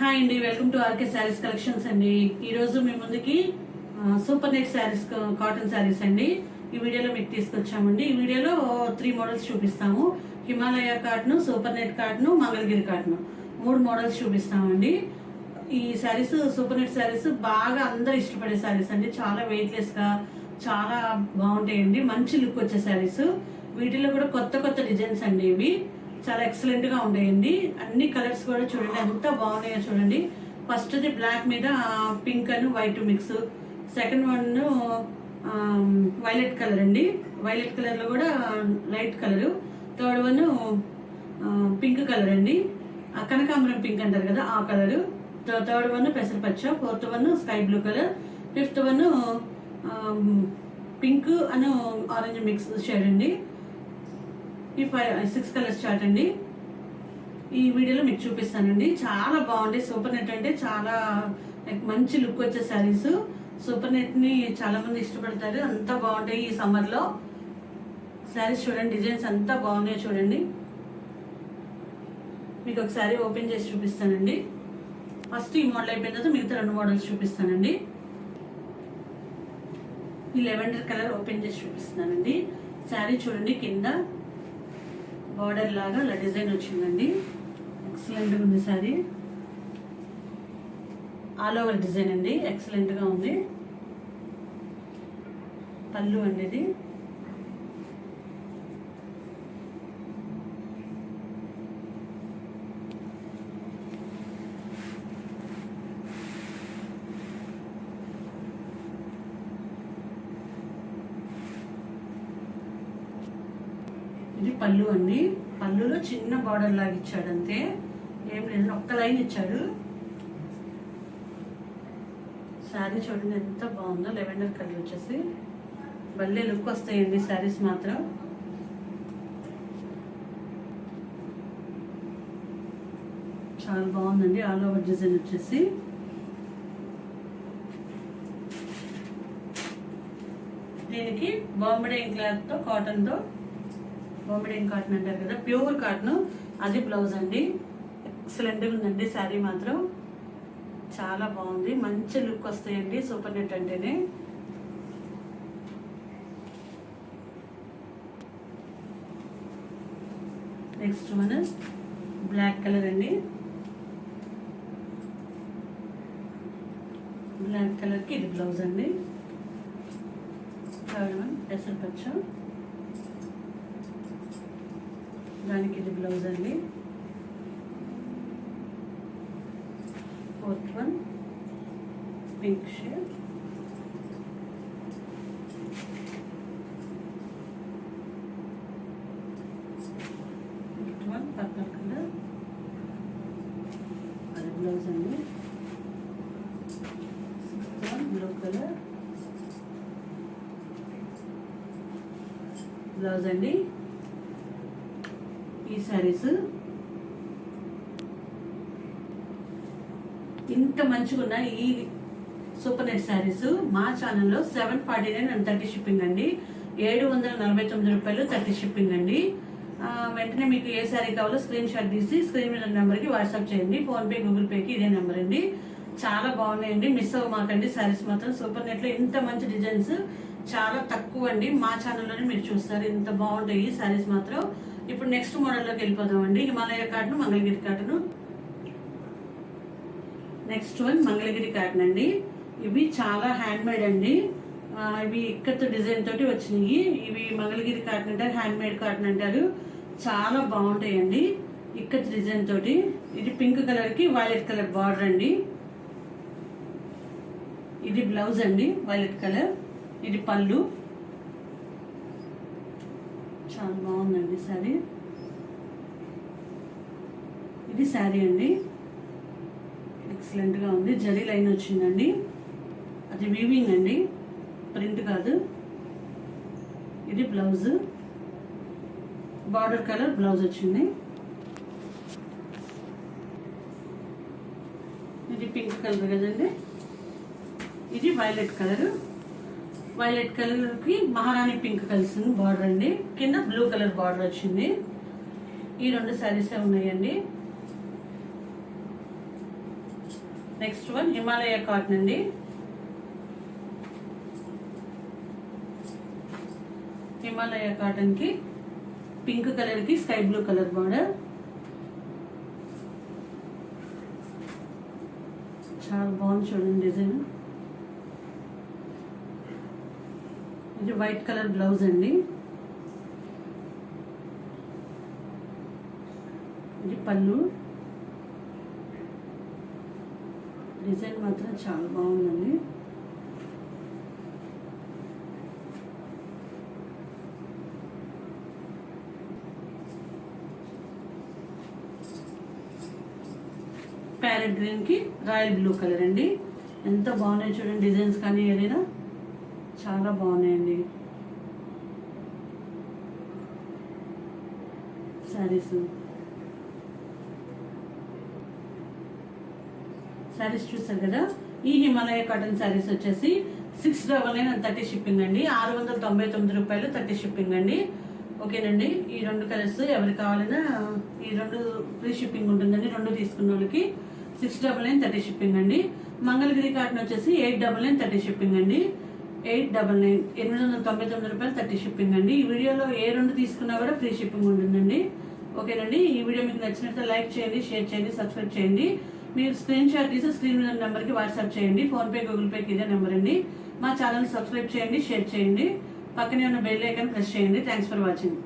Hi అండి welcome to RK sarees collections అండి. ఈ రోజు మీ ముందుకి super net sarees cotton sarees అండి. ఈ వీడియోలో మీకు తీసుకొచ్చామండి. ఈ వీడియోలో త్రీ మోడల్స్ చూపిస్తాము. Himalaya cotton super net cotton Mangalagiri cotton మూడు మోడల్స్ చూపిస్తామండి. ఈ శారీస్ సూపర్ నెట్ శారీస్ బాగా అందరు ఇష్టపడే శారీస్ అండి. చాలా వెయిట్లెస్గా చాలా బాగుంటాయండి. మంచి లుక్ వచ్చే శారీస్ వీటిలో కూడా కొత్త కొత్త డిజైన్స్ అండి ఇవి. చాలా ఎక్సలెంట్గా ఉంటాయండి అన్ని కలర్స్ కూడా చూడండి ఎంత బాగున్నాయో చూడండి. ఫస్ట్ ది బ్లాక్ మీద pink and white mix second one violet colour అండి. వైలెట్ కలర్లో కూడా light colour third one pink colour అండి. ఆ కనకాంబరం పింక్ అంటారు కదా ఆ colour third one పెసరపచ్చ. Fourth one sky blue colour fifth one pink అను ఆరెంజ్ మిక్స్ షేడ్ అండి. ఈ ఫైవ్ సిక్స్ కలర్స్ చార్ట్ అండి. ఈ వీడియోలో మీకు చూపిస్తానండి. చాలా బాగుంటాయి. సూపర్ నెట్ అంటే చాలా మంచి లుక్ వచ్చే శారీస్. సూపర్ నెట్ని చాలా మంది ఇష్టపడతారు. అంతా బాగుంటాయి ఈ సమ్మర్లో శారీస్ చూడండి. డిజైన్స్ అంతా బాగున్నాయి చూడండి. మీకు ఒక శారీ ఓపెన్ చేసి చూపిస్తానండి. ఫస్ట్ ఈ మోడల్ అయిపోయిన తర్వాత మిగతా రెండు మోడల్స్ చూపిస్తానండి. ఈ లెవెండర్ కలర్ ఓపెన్ చేసి చూపిస్తున్నానండి. శారీ చూడండి కింద. బార్డర్ లాగా అలా డిజైన్ వచ్చిందండి. ఎక్సలెంట్ ఉంది సారీ. ఆల్ ఓవర్ డిజైన్ అండి. ఎక్సలెంట్గా ఉంది. పళ్ళు అండి ఇది. ఇది పళ్ళు అండి. పళ్ళులో చిన్న బార్డర్ లాగా ఇచ్చాడు అంతే ఏం లేదు ఒక్క లైన్ ఇచ్చాడు. శారీ చూడండి ఎంత బాగుందో లెవెండర్ కలర్ వచ్చేసి. భలే లుక్ వస్తాయండి శారీస్ మాత్రం. చాలా బాగుందండి ఆల్ ఓవర్ డిజైన్ వచ్చేసి. దీనికి బాంబడే క్లాత్తో కాటన్తో హోమ్మేడ్ కాటన్ అంటారు కదా ప్యూర్ కాటన్. అది బ్లౌజ్ అండి. ఎక్సలెంట్గా ఉందండి. శారీ మాత్రం చాలా బాగుంది. మంచి లుక్ వస్తాయండి. సూపర్ నెట్ అంటేనే. నెక్స్ట్ మన బ్లాక్ కలర్ అండి. బ్లాక్ కలర్కి ఇది బ్లౌజ్ అండి. థర్డ్ వన్ పెసరపచ్చ దానికి ఇది బ్లౌజ్ అండి. Fourth one pink shade fifth one purple colour అది బ్లౌజ్ అండి. Sixth one blue colour blouse అండి. ఈ శారీస్ ఇంత మంచిగా ఉన్న ఈ సూపర్ నెట్ శారీస్ మా ఛానల్లో seven forty nine and thirty shipping అండి. ఏడు వందల నలభై తొమ్మిది రూపాయలు థర్టీ షిప్పింగ్ అండి. వెంటనే మీకు ఏ శారీ కావాలో స్క్రీన్ షాట్ తీసి స్క్రీన్ మీద నెంబర్కి వాట్సాప్ చేయండి. ఫోన్పే గూగుల్ పేకి ఇదే నెంబర్ అండి. చాలా బాగున్నాయండి. మిస్ అవ్వమాకండి శారీస్ మాత్రం. సూపర్ నెట్లో ఇంత మంచి డిజైన్స్ చాలా తక్కువ అండి. మా ఛానల్లోనే మీరు చూస్తారు. ఇంత బాగుంటాయి ఈ శారీస్ మాత్రం. ఇప్పుడు నెక్స్ట్ మోడల్లోకి వెళ్ళిపోదాం అండి Himalaya cotton Mangalagiri cotton next one Mangalagiri cotton అండి ఇవి చాలా హ్యాండ్ మేడ్ అండి ఇవి ఇక్కడతో డిజైన్ తోటి వచ్చినాయి. ఇవి మంగళగిరి కాటన్ అంటారు హ్యాండ్ మేడ్ కాటన్ అంటారు. చాలా బాగుంటాయండి ఇక్కత్ డిజైన్ తోటి. ఇది పింక్ కలర్కి వైలెట్ కలర్ బార్డర్ అండి. ఇది బ్లౌజ్ అండి వైలెట్ కలర్ ఇది పళ్ళు. చాలా బాగుందండి శారీ. ఇది శారీ అండి. ఎక్సలెంట్గా ఉంది. జరీ లైన్ వచ్చిందండి. అది వీవింగ్ అండి. ప్రింట్ కాదు. ఇది బ్లౌజ్ బార్డర్ కలర్ బ్లౌజ్ వచ్చింది. ఇది పింక్ కలర్ కదండి. ఇది వైలెట్ కలర్ వైలెట్ కలర్కి మహారాణి పింక్ కలిసింది బార్డర్ అండి. కింద బ్లూ కలర్ బార్డర్ వచ్చింది. ఈ రెండు శారీసే ఉన్నాయండి. నెక్స్ట్ వన్ హిమాలయ కాటన్ అండి. హిమాలయ కాటన్కి పింక్ కలర్కి స్కై బ్లూ కలర్ బార్డర్. చాలా బాగుంది చూడండి డిజైన్ ఇది వైట్ కలర్ బ్లౌజ్ అండి. ఇది పళ్ళు. డిజైన్ మాత్రం చాలా బాగుందండి. ప్యారెట్ గ్రీన్కి రాయల్ బ్లూ కలర్ అండి. ఎంత బాగున్నాయి చూడండి డిజైన్స్ కానీ ఏదైనా. చాలా బాగున్నాయండి. శారీస్ శారీస్ చూసారు కదా? ఈ హిమాలయ కాటన్ శారీస్ వచ్చేసి six double nine and thirty shipping అండి. ఆరు వందల తొంభై తొమ్మిది రూపాయలు థర్టీ షిప్పింగ్ అండి. ఓకేనండి. ఈ రెండు కలర్స్ ఎవరికి కావాలన్నా ఈ రెండు ఫ్రీ షిప్పింగ్ ఉంటుందండి. రెండు తీసుకున్న వాళ్ళకి six double nine thirty shipping అండి. మంగళగిరి కాటన్ వచ్చేసి eight double nine thirty shipping అండి. ఎయిట్ డబల్ నైన్ ఎనిమిది వందల తొంభై తొమ్మిది రూపాయలు థర్టీ షిప్పింగ్ అండి ఈ వీడియోలో ఏ రెండు తీసుకున్నా కూడా ఫ్రీ షిప్పింగ్ ఉంటుందండి. ఓకేనండి ఈ వీడియో మీకు నచ్చినట్లయితే లైక్ చేయండి షేర్ చేయండి సబ్స్క్రైబ్ చేయండి. మీరు స్క్రీన్ షాట్ తీసి స్క్రీన్ మీద నెంబర్కి వాట్సాప్ చేయండి. ఫోన్పే గూగుల్ పేకి ఇదే నెంబర్ అండి. మా ఛానల్ సబ్స్క్రైబ్ చేయండి షేర్ చేయండి. పక్కనే ఉన్న బెల్ ఐకాన్ ప్రెస్ చేయండి. Thanks for watching.